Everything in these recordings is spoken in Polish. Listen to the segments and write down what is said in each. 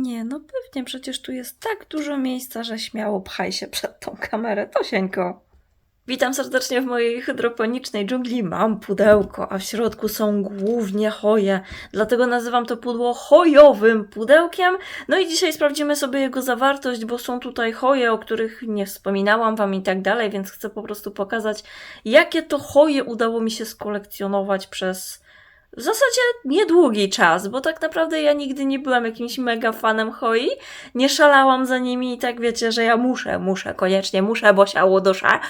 Nie, no pewnie, przecież tu jest tak dużo miejsca, że śmiało pchaj się przed tą kamerę, Tosieńko. Witam serdecznie w mojej hydroponicznej dżungli. Mam pudełko, a w środku są głównie choje, dlatego nazywam to pudło chojowym pudełkiem. No i dzisiaj sprawdzimy sobie jego zawartość, bo są tutaj choje, o których nie wspominałam wam i tak dalej, więc chcę po prostu pokazać, jakie to choje udało mi się skolekcjonować przez w zasadzie niedługi czas, bo tak naprawdę ja nigdy nie byłam jakimś mega fanem hoi, nie szalałam za nimi i tak wiecie, że ja muszę, muszę, koniecznie muszę, bo siało dusza.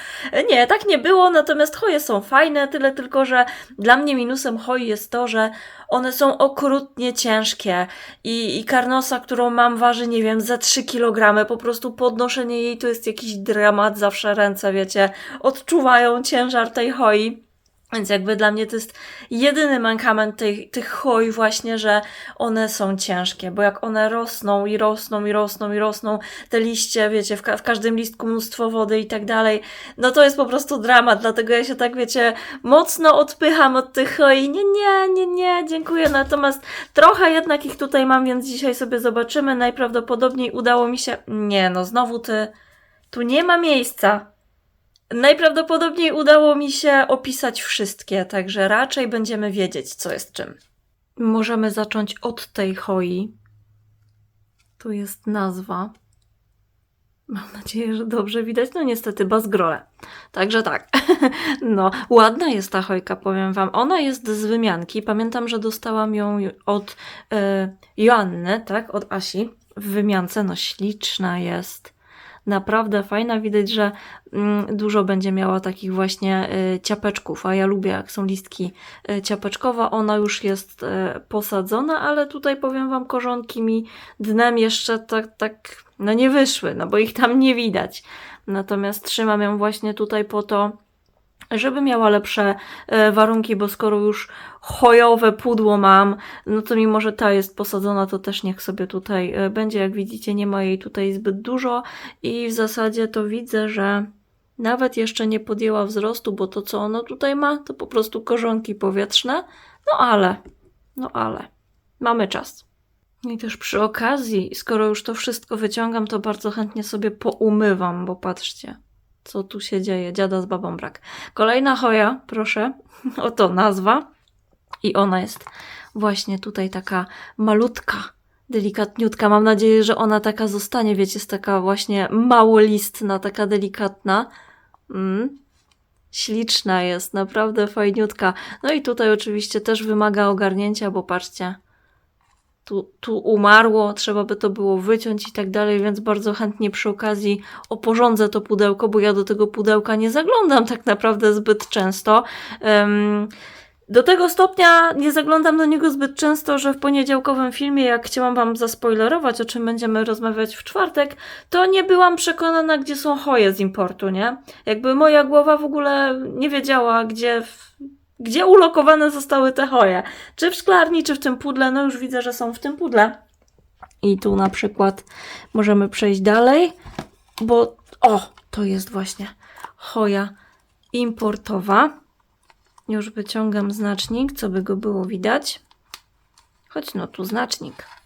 Nie, tak nie było, natomiast hoje są fajne, tyle tylko, że dla mnie minusem hoi jest to, że one są okrutnie ciężkie i, i karnosa, którą mam waży, nie wiem, za 3 kg, po prostu podnoszenie jej to jest jakiś dramat, zawsze ręce, wiecie, odczuwają ciężar tej hoi. Więc jakby dla mnie to jest jedyny mankament tych, tych choj właśnie, że one są ciężkie, bo jak one rosną i rosną i rosną i rosną, te liście, wiecie, w, ka w każdym listku mnóstwo wody i tak dalej, no to jest po prostu dramat, dlatego ja się tak, wiecie, mocno odpycham od tych choi. Nie, nie, nie, nie, dziękuję. Natomiast trochę jednak ich tutaj mam, więc dzisiaj sobie zobaczymy. Najprawdopodobniej udało mi się... Nie, no znowu ty... Tu nie ma miejsca. Najprawdopodobniej udało mi się opisać wszystkie, także raczej będziemy wiedzieć, co jest czym. Możemy zacząć od tej hoi. Tu jest nazwa. Mam nadzieję, że dobrze widać. No niestety, bazgrole. Także tak. No, ładna jest ta hojka, powiem wam. Ona jest z wymianki. Pamiętam, że dostałam ją od e, Joanny, tak? Od Asi w wymiance. No, śliczna jest naprawdę fajna. Widać, że mm, dużo będzie miała takich właśnie y, ciapeczków, a ja lubię jak są listki y, ciapeczkowe. Ona już jest y, posadzona, ale tutaj powiem Wam, korzonki mi dnem jeszcze tak, tak no nie wyszły, no bo ich tam nie widać. Natomiast trzymam ją właśnie tutaj po to, żeby miała lepsze e, warunki, bo skoro już chojowe pudło mam, no to mimo, że ta jest posadzona, to też niech sobie tutaj e, będzie. Jak widzicie, nie ma jej tutaj zbyt dużo i w zasadzie to widzę, że nawet jeszcze nie podjęła wzrostu, bo to, co ona tutaj ma, to po prostu korzonki powietrzne. No ale, no ale, mamy czas. I też przy okazji, skoro już to wszystko wyciągam, to bardzo chętnie sobie poumywam, bo patrzcie, co tu się dzieje. Dziada z babą brak. Kolejna choja, proszę. Oto nazwa. I ona jest właśnie tutaj taka malutka, delikatniutka. Mam nadzieję, że ona taka zostanie, wiecie, jest taka właśnie małolistna, taka delikatna. Mm. Śliczna jest, naprawdę fajniutka. No i tutaj oczywiście też wymaga ogarnięcia, bo patrzcie, tu, tu umarło, trzeba by to było wyciąć i tak dalej, więc bardzo chętnie przy okazji oporządzę to pudełko, bo ja do tego pudełka nie zaglądam tak naprawdę zbyt często. Um, do tego stopnia nie zaglądam do niego zbyt często, że w poniedziałkowym filmie, jak chciałam Wam zaspoilerować, o czym będziemy rozmawiać w czwartek, to nie byłam przekonana, gdzie są choje z importu, nie? Jakby moja głowa w ogóle nie wiedziała, gdzie w gdzie ulokowane zostały te choje? Czy w szklarni, czy w tym pudle? No już widzę, że są w tym pudle. I tu na przykład możemy przejść dalej, bo o, to jest właśnie choja importowa. Już wyciągam znacznik, co by go było widać. Choć no tu znacznik.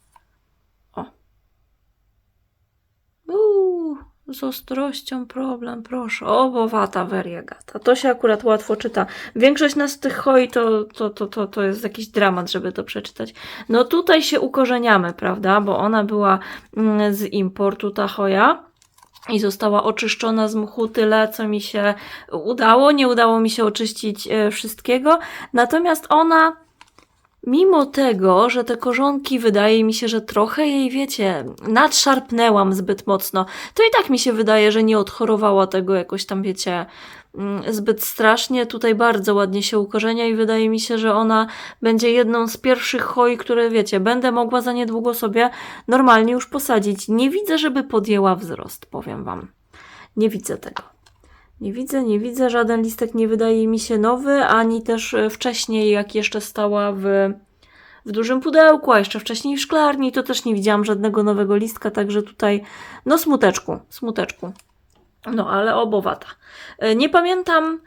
Z ostrością problem, proszę. O, bowata variegata. To się akurat łatwo czyta. Większość nas tych hoi to, to, to, to, to jest jakiś dramat, żeby to przeczytać. No tutaj się ukorzeniamy, prawda? Bo ona była mm, z importu, ta hoja i została oczyszczona z mchu tyle, co mi się udało. Nie udało mi się oczyścić e, wszystkiego. Natomiast ona Mimo tego, że te korzonki wydaje mi się, że trochę jej, wiecie, nadszarpnęłam zbyt mocno, to i tak mi się wydaje, że nie odchorowała tego jakoś tam, wiecie, mm, zbyt strasznie. Tutaj bardzo ładnie się ukorzenia i wydaje mi się, że ona będzie jedną z pierwszych choi, które, wiecie, będę mogła za niedługo sobie normalnie już posadzić. Nie widzę, żeby podjęła wzrost, powiem Wam. Nie widzę tego. Nie widzę, nie widzę. Żaden listek nie wydaje mi się nowy, ani też e, wcześniej, jak jeszcze stała w, w dużym pudełku, a jeszcze wcześniej w szklarni, to też nie widziałam żadnego nowego listka, także tutaj, no smuteczku, smuteczku. No, ale obowata. E, nie pamiętam,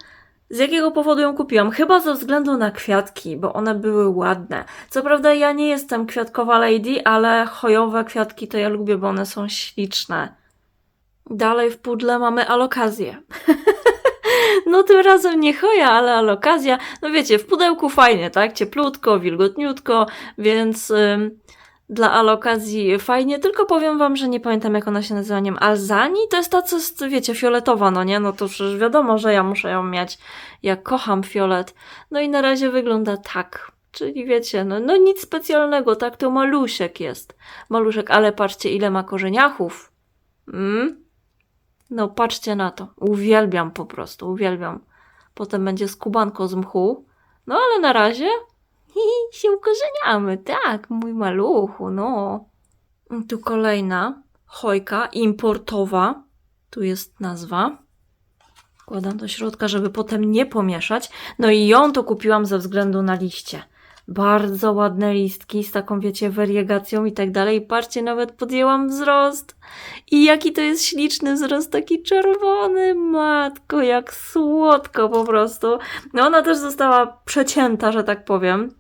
Z jakiego powodu ją kupiłam? Chyba ze względu na kwiatki, bo one były ładne. Co prawda ja nie jestem kwiatkowa lady, ale chojowe kwiatki to ja lubię, bo one są śliczne. Dalej w pudle mamy alokazję. No tym razem nie choja, ale alokazja. No wiecie, w pudełku fajnie, tak? Cieplutko, wilgotniutko, więc ym, dla alokazji fajnie. Tylko powiem wam, że nie pamiętam jak ona się nazywa, nie Alzani? To jest ta, co jest, wiecie, fioletowa, no nie? No to przecież wiadomo, że ja muszę ją mieć. Ja kocham fiolet. No i na razie wygląda tak. Czyli wiecie, no, no nic specjalnego, tak? To malusiek jest. Maluszek, ale patrzcie ile ma korzeniachów. Mm? No, patrzcie na to. Uwielbiam po prostu, uwielbiam. Potem będzie skubanko z mchu. No, ale na razie hi, się ukorzeniamy. Tak, mój maluchu, no. Tu kolejna chojka importowa. Tu jest nazwa. Wkładam do środka, żeby potem nie pomieszać. No i ją to kupiłam ze względu na liście. Bardzo ładne listki z taką, wiecie, wariegacją i tak dalej. Patrzcie, nawet podjęłam wzrost. I jaki to jest śliczny wzrost, taki czerwony, matko, jak słodko po prostu. No ona też została przecięta, że tak powiem,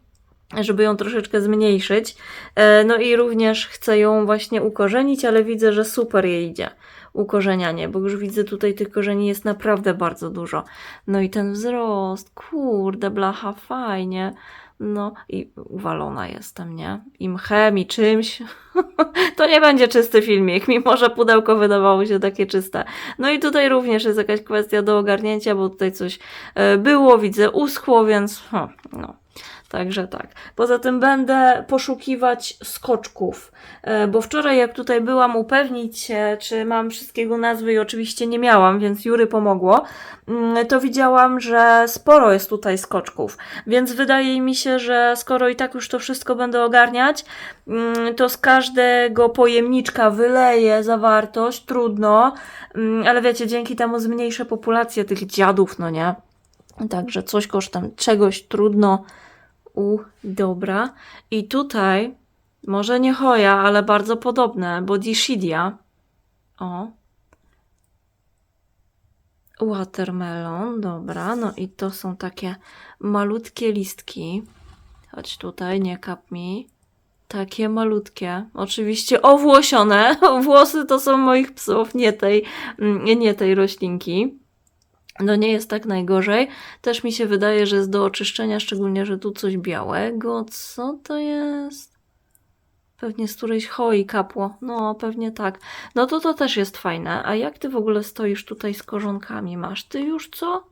żeby ją troszeczkę zmniejszyć. E, No i również chcę ją właśnie ukorzenić, ale widzę, że super jej idzie ukorzenianie, bo już widzę tutaj tych korzeni jest naprawdę bardzo dużo. No i ten wzrost, kurde, blacha, fajnie. No i uwalona jestem, nie? I mchem, i czymś. to nie będzie czysty filmik, mimo że pudełko wydawało się takie czyste. No i tutaj również jest jakaś kwestia do ogarnięcia, bo tutaj coś e, było, widzę, uschło, więc hm, no. Także tak. Poza tym będę poszukiwać skoczków, e, bo wczoraj jak tutaj byłam upewnić się, czy mam wszystkiego nazwy i oczywiście nie miałam, więc Jury pomogło, mm, to widziałam, że sporo jest tutaj skoczków, więc wydaje mi się, że skoro i tak już to wszystko będę ogarniać, mm, to z każdego pojemniczka wyleję zawartość, trudno, mm, ale wiecie, dzięki temu zmniejszę populację tych dziadów, no nie? Także coś kosztem czegoś trudno. U, dobra. I tutaj, może nie choja, ale bardzo podobne, bo Dishidia. O. Watermelon, dobra. No i to są takie malutkie listki. Chodź tutaj, nie kap mi. Takie malutkie. Oczywiście owłosione. Włosy to są moich psów, nie tej, mm, nie tej roślinki. No nie jest tak najgorzej. Też mi się wydaje, że jest do oczyszczenia, szczególnie, że tu coś białego. Co to jest? Pewnie z którejś choi kapło. No, pewnie tak. No to to też jest fajne. A jak ty w ogóle stoisz tutaj z korzonkami? Masz ty już co?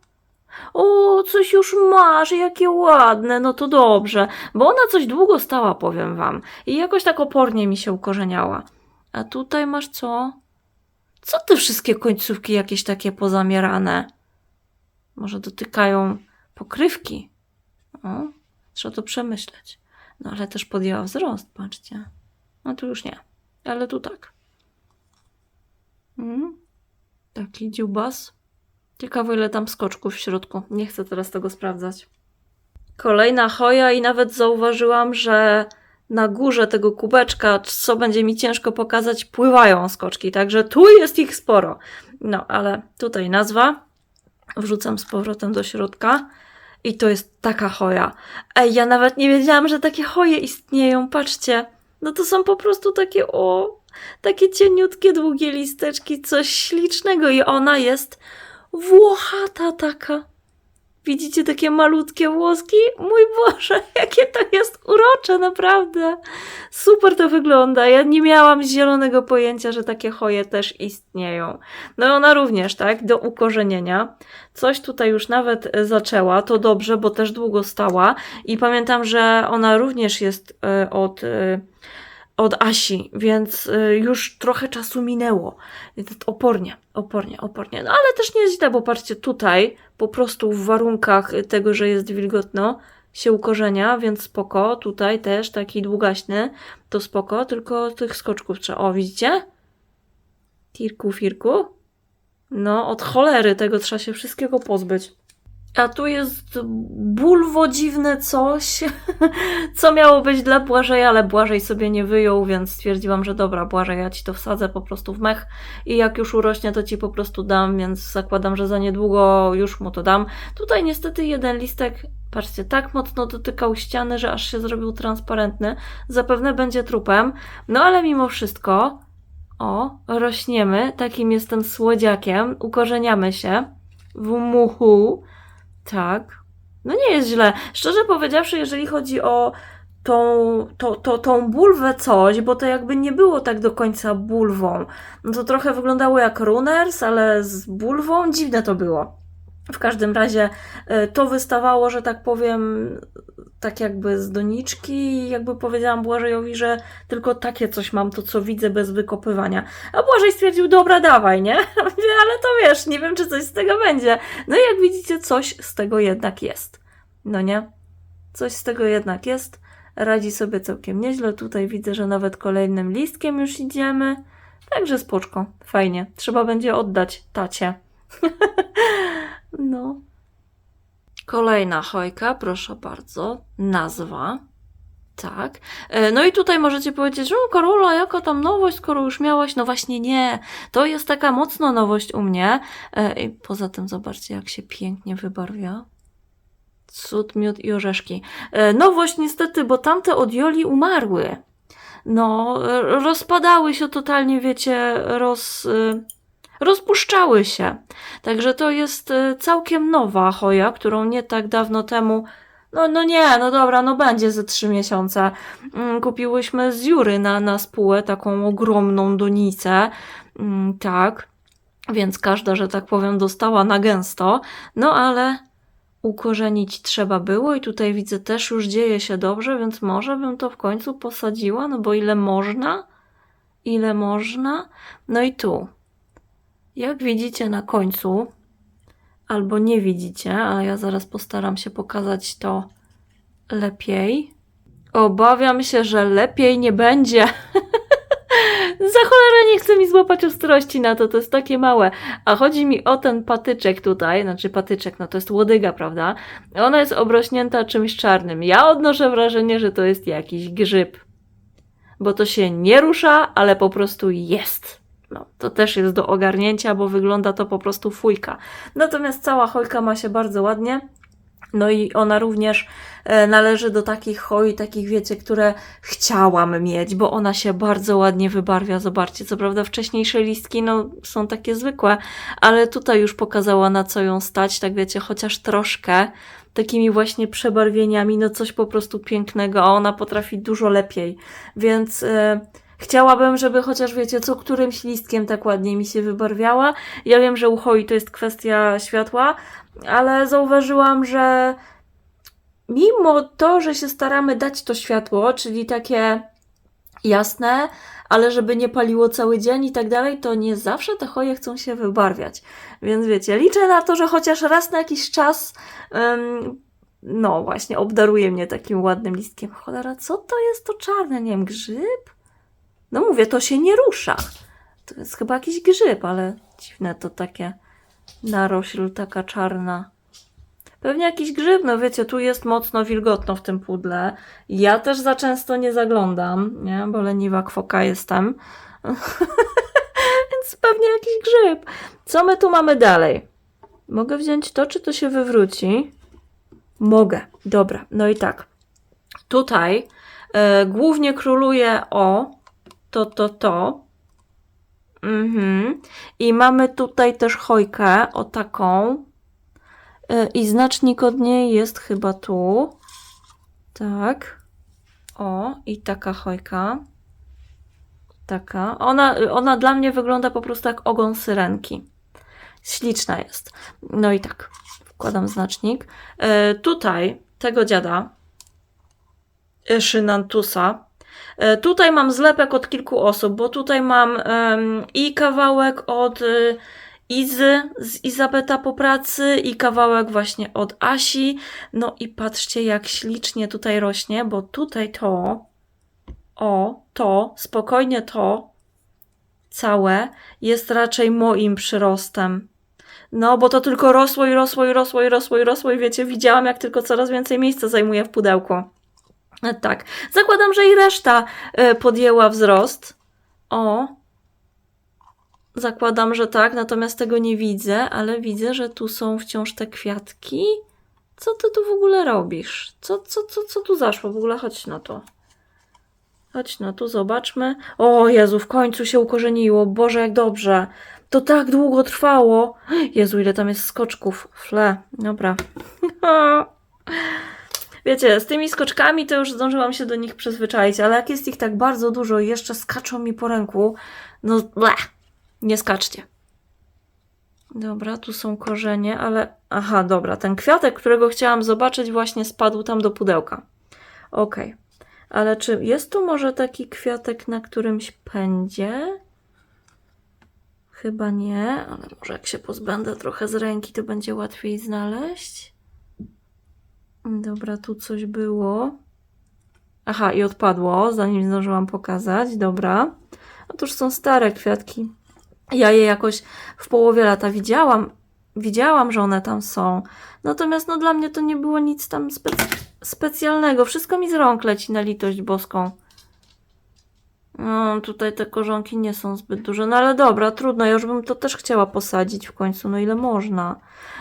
O, coś już masz, jakie ładne, no to dobrze, bo ona coś długo stała, powiem wam, i jakoś tak opornie mi się ukorzeniała. A tutaj masz co? Co te wszystkie końcówki jakieś takie pozamierane? Może dotykają pokrywki? O, trzeba to przemyśleć. No ale też podjęła wzrost, patrzcie. No tu już nie, ale tu tak. Mm, taki dziubas. Ciekawe ile tam skoczków w środku. Nie chcę teraz tego sprawdzać. Kolejna choja i nawet zauważyłam, że na górze tego kubeczka, co będzie mi ciężko pokazać, pływają skoczki, także tu jest ich sporo. No, ale tutaj nazwa. Wrzucam z powrotem do środka. I to jest taka choja. Ej, ja nawet nie wiedziałam, że takie choje istnieją. Patrzcie. No to są po prostu takie, o, takie cieniutkie, długie listeczki, coś ślicznego. I ona jest włochata taka. Widzicie takie malutkie włoski? Mój Boże, jakie to jest urocze, naprawdę. Super to wygląda. Ja nie miałam zielonego pojęcia, że takie choje też istnieją. No i ona również, tak, do ukorzenienia. Coś tutaj już nawet e, zaczęła, to dobrze, bo też długo stała. I pamiętam, że ona również jest e, od, e, od Asi, więc e, już trochę czasu minęło. Opornie, opornie, opornie. No ale też nie jest źle, bo patrzcie, tutaj po prostu w warunkach tego, że jest wilgotno, się ukorzenia, więc spoko. Tutaj też taki długaśny, to spoko, tylko tych skoczków trzeba. O, widzicie? Tirku, firku. No, od cholery tego trzeba się wszystkiego pozbyć. A tu jest bulwo dziwne coś, co miało być dla Błażeja, ale Błażej sobie nie wyjął, więc stwierdziłam, że dobra, Błażej, ja ci to wsadzę po prostu w mech i jak już urośnie, to ci po prostu dam, więc zakładam, że za niedługo już mu to dam. Tutaj niestety jeden listek, patrzcie, tak mocno dotykał ściany, że aż się zrobił transparentny. Zapewne będzie trupem, no ale mimo wszystko, o, rośniemy, takim jestem słodziakiem, ukorzeniamy się w muchu. Tak. No nie jest źle. Szczerze powiedziawszy, jeżeli chodzi o tą, to, to, tą bulwę coś, bo to jakby nie było tak do końca bulwą. No to trochę wyglądało jak runners, ale z bulwą dziwne to było. W każdym razie y, to wystawało, że tak powiem, tak jakby z doniczki i jakby powiedziałam Błażejowi, że tylko takie coś mam, to co widzę bez wykopywania. A Błażej stwierdził, dobra, dawaj, nie? Ale to wiesz, nie wiem, czy coś z tego będzie. No i jak widzicie, coś z tego jednak jest. No nie? Coś z tego jednak jest. Radzi sobie całkiem nieźle. Tutaj widzę, że nawet kolejnym listkiem już idziemy. Także spoczko. Fajnie. Trzeba będzie oddać tacie. no. Kolejna chojka, proszę bardzo. Nazwa. Tak. E, No i tutaj możecie powiedzieć, że "O, Karola, jaka tam nowość, skoro już miałaś? No właśnie nie. To jest taka mocno nowość u mnie. E, I poza tym zobaczcie, jak się pięknie wybarwia. Cud, miód i orzeszki. E, Nowość niestety, bo tamte od Joli umarły. No, rozpadały się totalnie, wiecie, roz, e, rozpuszczały się. Także to jest e, całkiem nowa choja, którą nie tak dawno temu no, no nie, no dobra, no będzie ze trzy miesiące. Mm, Kupiłyśmy z Jury na, na spółę taką ogromną donicę. Mm, Tak, więc każda, że tak powiem, dostała na gęsto. No ale ukorzenić trzeba było i tutaj widzę też już dzieje się dobrze, więc może bym to w końcu posadziła, no bo ile można? Ile można? No i tu. Jak widzicie na końcu, albo nie widzicie, ale ja zaraz postaram się pokazać to lepiej. Obawiam się, że lepiej nie będzie. Za cholerę nie chce mi złapać ostrości na to, to jest takie małe. A chodzi mi o ten patyczek tutaj, znaczy patyczek, no to jest łodyga, prawda? Ona jest obrośnięta czymś czarnym. Ja odnoszę wrażenie, że to jest jakiś grzyb. Bo to się nie rusza, ale po prostu jest. No, to też jest do ogarnięcia, bo wygląda to po prostu fujka. Natomiast cała chojka ma się bardzo ładnie. No i ona również e, należy do takich choi, takich wiecie, które chciałam mieć, bo ona się bardzo ładnie wybarwia. Zobaczcie, co prawda wcześniejsze listki no, są takie zwykłe, ale tutaj już pokazała na co ją stać, tak wiecie, chociaż troszkę takimi właśnie przebarwieniami, no coś po prostu pięknego, a ona potrafi dużo lepiej. Więc e, chciałabym, żeby chociaż wiecie, co którymś listkiem tak ładnie mi się wybarwiała. Ja wiem, że u choi to jest kwestia światła, ale zauważyłam, że mimo to, że się staramy dać to światło, czyli takie jasne, ale żeby nie paliło cały dzień i tak dalej, to nie zawsze te choje chcą się wybarwiać. Więc wiecie, liczę na to, że chociaż raz na jakiś czas, em, no właśnie, obdaruje mnie takim ładnym listkiem. Cholera, co to jest to czarne? Nie wiem, grzyb? No mówię, to się nie rusza. To jest chyba jakiś grzyb, ale dziwne to takie narośl taka czarna. Pewnie jakiś grzyb, no wiecie, tu jest mocno wilgotno w tym pudle. Ja też za często nie zaglądam, nie, bo leniwa kwoka jestem. Więc pewnie jakiś grzyb. Co my tu mamy dalej? Mogę wziąć to, czy to się wywróci? Mogę. Dobra, no i tak. Tutaj e, głównie króluje o to, to, to. Mhm. I mamy tutaj też chojkę, o taką. Y, I znacznik od niej jest chyba tu. Tak. O, i taka chojka. Taka. Ona, ona dla mnie wygląda po prostu jak ogon syrenki. Śliczna jest. No i tak. Wkładam znacznik. Y, tutaj tego dziada. Szynantusa. E, Tutaj mam zlepek od kilku osób, bo tutaj mam i kawałek od y, Izy z Izabeta po pracy i kawałek właśnie od Asi. No i patrzcie, jak ślicznie tutaj rośnie, bo tutaj to, o, to, spokojnie to, całe jest raczej moim przyrostem. No, bo to tylko rosło i rosło i rosło i rosło i rosło i wiecie, widziałam jak tylko coraz więcej miejsca zajmuje w pudełku. E, Tak. Zakładam, że i reszta e, podjęła wzrost. O. Zakładam, że tak, natomiast tego nie widzę, ale widzę, że tu są wciąż te kwiatki. Co ty tu w ogóle robisz? Co, co, co, co tu zaszło? W ogóle chodź na to. Chodź no tu, zobaczmy. O Jezu, w końcu się ukorzeniło. Boże, jak dobrze. To tak długo trwało. Jezu, ile tam jest skoczków. Fle, dobra. Wiecie, z tymi skoczkami to już zdążyłam się do nich przyzwyczaić, ale jak jest ich tak bardzo dużo i jeszcze skaczą mi po ręku, no bleh, nie skaczcie. Dobra, tu są korzenie, ale... Aha, dobra, ten kwiatek, którego chciałam zobaczyć właśnie spadł tam do pudełka. Okej. Ale czy jest tu może taki kwiatek na którymś pędzie? Chyba nie, ale może jak się pozbędę trochę z ręki, to będzie łatwiej znaleźć. Dobra, tu coś było. Aha, i odpadło, zanim zdążyłam pokazać. Dobra. Otóż są stare kwiatki. Ja je jakoś w połowie lata widziałam. Widziałam, że one tam są. Natomiast no dla mnie to nie było nic tam spec- specjalnego. Wszystko mi z rąk leci na litość boską. No, tutaj te korzonki nie są zbyt duże, no ale dobra, trudno, ja już bym to też chciała posadzić w końcu, no ile można.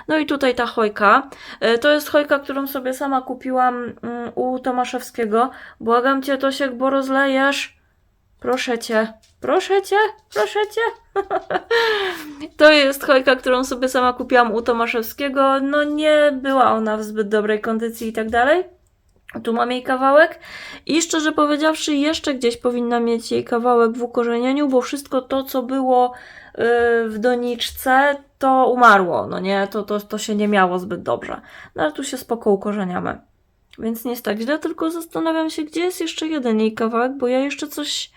No i tutaj ta chojka. E, To jest chojka, którą sobie sama kupiłam mm, u Tomaszewskiego. Błagam cię, Tosiek, bo rozlejesz. Proszę cię, proszę cię, proszę cię. to jest chojka, którą sobie sama kupiłam u Tomaszewskiego. No nie była ona w zbyt dobrej kondycji i tak dalej. Tu mam jej kawałek i szczerze powiedziawszy, jeszcze gdzieś powinna mieć jej kawałek w ukorzenieniu, bo wszystko to, co było yy, w doniczce, to umarło. No nie, to, to, to się nie miało zbyt dobrze. No ale tu się spoko ukorzeniamy. Więc nie jest tak źle, tylko zastanawiam się, gdzie jest jeszcze jeden jej kawałek, bo ja jeszcze coś,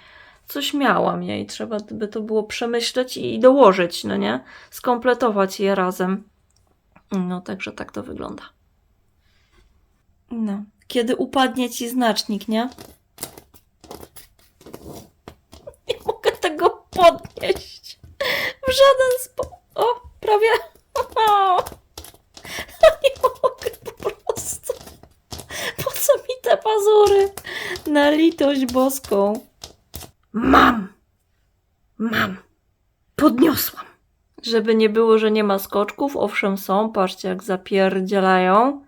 coś miałam jej. Trzeba by to było przemyśleć i dołożyć, no nie? Skompletować je razem. No, także tak to wygląda. No. Kiedy upadnie ci znacznik, nie? Nie mogę tego podnieść. W żaden sposób. O, prawie. O, nie mogę po prostu. Po co mi te pazury? Na litość boską. Mam. Mam. Podniosłam. Żeby nie było, że nie ma skoczków, owszem są, patrzcie jak zapierdzielają.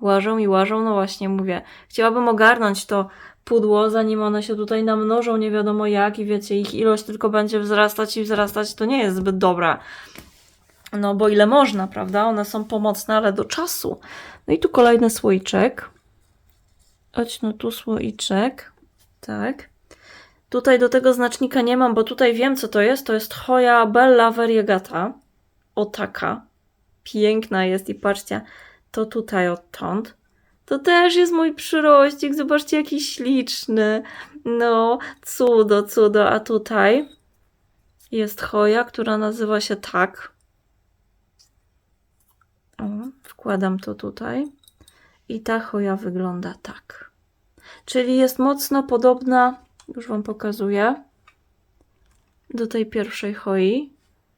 Łażą i łażą, no właśnie mówię. Chciałabym ogarnąć to pudło, zanim one się tutaj namnożą, nie wiadomo jak, i wiecie, ich ilość tylko będzie wzrastać i wzrastać, to nie jest zbyt dobra. No bo ile można, prawda? One są pomocne, ale do czasu. No i tu kolejny słoiczek. Chodź, no tu słoiczek. Tak. Tutaj do tego znacznika nie mam, bo tutaj wiem, co to jest. To jest Hoja Bella Variegata. O taka. Piękna jest i patrzcie, to tutaj odtąd. To też jest mój przyrośnik. Zobaczcie, jaki śliczny. No, cudo, cudo. A tutaj jest choja, która nazywa się tak. O, wkładam to tutaj. I ta choja wygląda tak. Czyli jest mocno podobna, już Wam pokazuję, do tej pierwszej choi,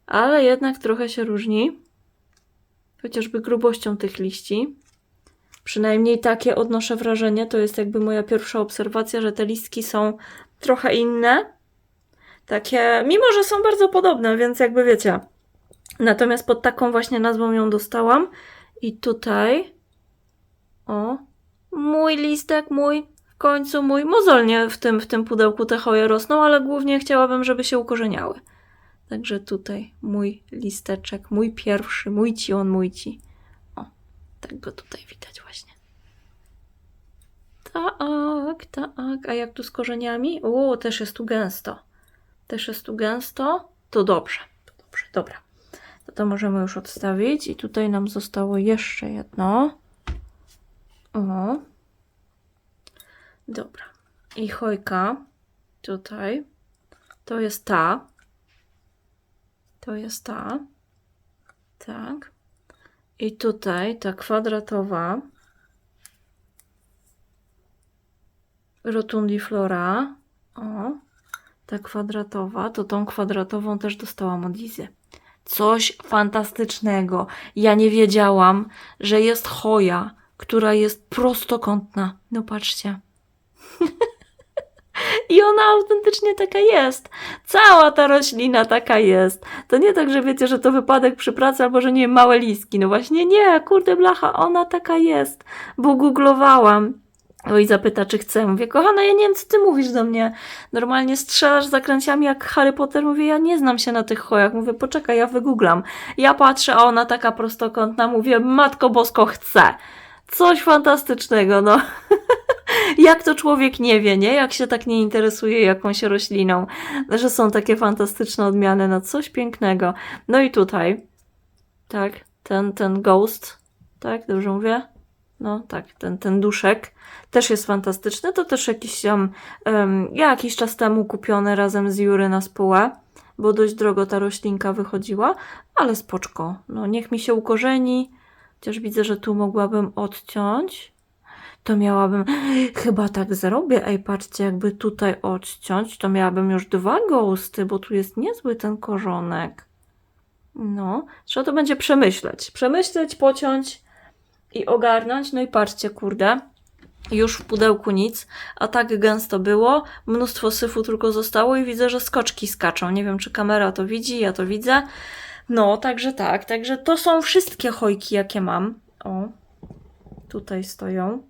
ale jednak trochę się różni chociażby grubością tych liści. Przynajmniej takie odnoszę wrażenie. To jest jakby moja pierwsza obserwacja, że te listki są trochę inne. Takie, mimo że są bardzo podobne, więc jakby wiecie. Natomiast pod taką właśnie nazwą ją dostałam. I tutaj, o, mój listek, mój, w końcu mój. Mozolnie w tym, w tym pudełku te choje rosną, ale głównie chciałabym, żeby się ukorzeniały. Także tutaj mój listeczek, mój pierwszy, mój ci, on mój ci. O, tak go tutaj widać właśnie. Tak, tak. A jak tu z korzeniami? O, też jest tu gęsto. Też jest tu gęsto. To dobrze, to dobrze, dobra. To, to możemy już odstawić. I tutaj nam zostało jeszcze jedno. O. Dobra. I chojka. Tutaj. To jest ta. To jest ta. Tak. I tutaj ta kwadratowa. Rotundiflora. O. Ta kwadratowa. To tą kwadratową też dostałam od Izy. Coś fantastycznego. Ja nie wiedziałam, że jest choja, która jest prostokątna. No patrzcie. I ona autentycznie taka jest. Cała ta roślina taka jest. To nie tak, że wiecie, że to wypadek przy pracy albo że nie wiem, małe listki. No właśnie nie, kurde blacha, ona taka jest. Bo googlowałam. O i zapyta, czy chcę. Mówię, kochana, ja nie wiem, co ty mówisz do mnie. Normalnie strzelasz zakręciami jak Harry Potter. Mówię, ja nie znam się na tych chojach. Mówię, poczekaj, ja wygooglam. Ja patrzę, a ona taka prostokątna. Mówię, matko bosko, chcę. Coś fantastycznego, no. jak to człowiek nie wie, nie? Jak się tak nie interesuje jakąś rośliną, że są takie fantastyczne odmiany na coś pięknego. No i tutaj, tak, ten, ten ghost, tak, dobrze mówię? No tak, ten, ten duszek też jest fantastyczny. To też jakiś tam, um, ja jakiś czas temu kupiony razem z Jury na spółę, bo dość drogo ta roślinka wychodziła, ale spoczko. No niech mi się ukorzeni, chociaż widzę, że tu mogłabym odciąć. To miałabym, chyba tak zrobię. Ej, patrzcie, jakby tutaj odciąć, to miałabym już dwa ghosty, bo tu jest niezły ten korzonek. No, trzeba to będzie przemyśleć. Przemyśleć, pociąć i ogarnąć. No i patrzcie, kurde. Już w pudełku nic, a tak gęsto było. Mnóstwo syfu tylko zostało i widzę, że skoczki skaczą. Nie wiem, czy kamera to widzi, ja to widzę. No, także tak. Także to są wszystkie chojki, jakie mam. O, tutaj stoją.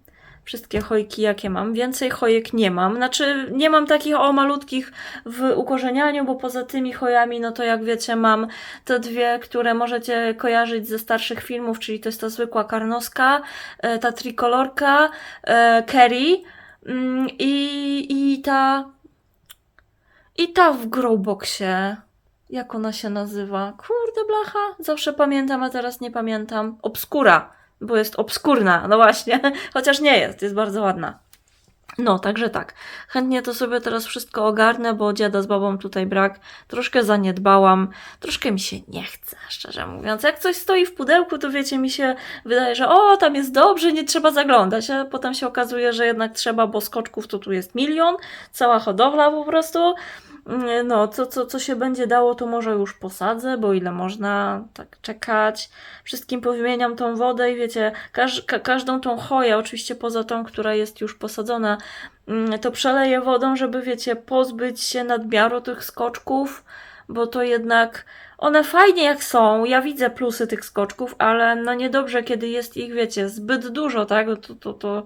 Wszystkie chojki, jakie mam. Więcej chojek nie mam. Znaczy, nie mam takich o malutkich w ukorzenianiu, bo poza tymi chojami, no to jak wiecie, mam te dwie, które możecie kojarzyć ze starszych filmów, czyli to jest ta zwykła karnoska, e, ta trikolorka, e, Kerry mm, i, i ta i ta w growboxie. Jak ona się nazywa? Kurde blacha, zawsze pamiętam, a teraz nie pamiętam. Obskura, bo jest obskurna, no właśnie, chociaż nie jest, jest bardzo ładna. No, także tak. Chętnie to sobie teraz wszystko ogarnę, bo dziada z babą tutaj brak. Troszkę zaniedbałam, troszkę mi się nie chce, szczerze mówiąc. Jak coś stoi w pudełku, to wiecie, mi się wydaje, że o, tam jest dobrze, nie trzeba zaglądać, a potem się okazuje, że jednak trzeba, bo skoczków to tu jest milion, cała hodowla po prostu. No, co, co, co się będzie dało, to może już posadzę, bo ile można tak czekać. Wszystkim powymieniam tą wodę i wiecie, każ, ka, każdą tą choję, oczywiście poza tą, która jest już posadzona, mm, to przeleję wodą, żeby wiecie, pozbyć się nadmiaru tych skoczków, bo to jednak one fajnie jak są, ja widzę plusy tych skoczków, ale no niedobrze, kiedy jest ich, wiecie, zbyt dużo, tak? To, to, to,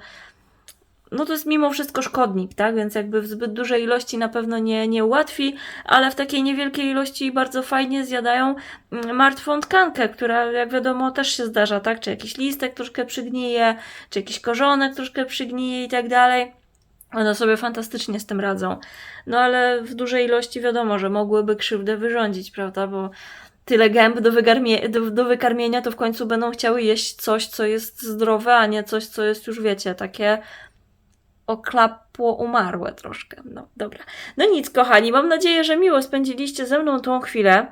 no to jest mimo wszystko szkodnik, tak? Więc jakby w zbyt dużej ilości na pewno nie, nie ułatwi, ale w takiej niewielkiej ilości bardzo fajnie zjadają mm, martwą tkankę, która jak wiadomo też się zdarza, tak? Czy jakiś listek troszkę przygnije, czy jakiś korzonek troszkę przygnije i tak dalej. One sobie fantastycznie z tym radzą. No ale w dużej ilości wiadomo, że mogłyby krzywdę wyrządzić, prawda? Bo tyle gęb do, do, do wykarmienia, to w końcu będą chciały jeść coś, co jest zdrowe, a nie coś, co jest już, wiecie, takie oklapło umarłe troszkę. No dobra. No nic, kochani, mam nadzieję, że miło spędziliście ze mną tą chwilę.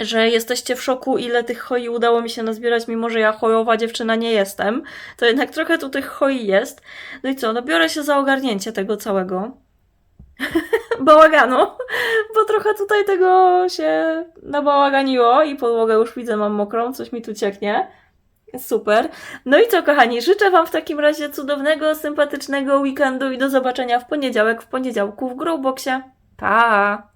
Że jesteście w szoku, ile tych choi udało mi się nazbierać, mimo że ja chojowa dziewczyna nie jestem. To jednak trochę tu tych choi jest. No i co, no biorę się za ogarnięcie tego całego. Bałaganu, bo trochę tutaj tego się nabałaganiło i podłogę już widzę, mam mokrą, coś mi tu cieknie. Super. No i co, kochani, życzę Wam w takim razie cudownego, sympatycznego weekendu i do zobaczenia w poniedziałek, w poniedziałku w Growboxie. Pa!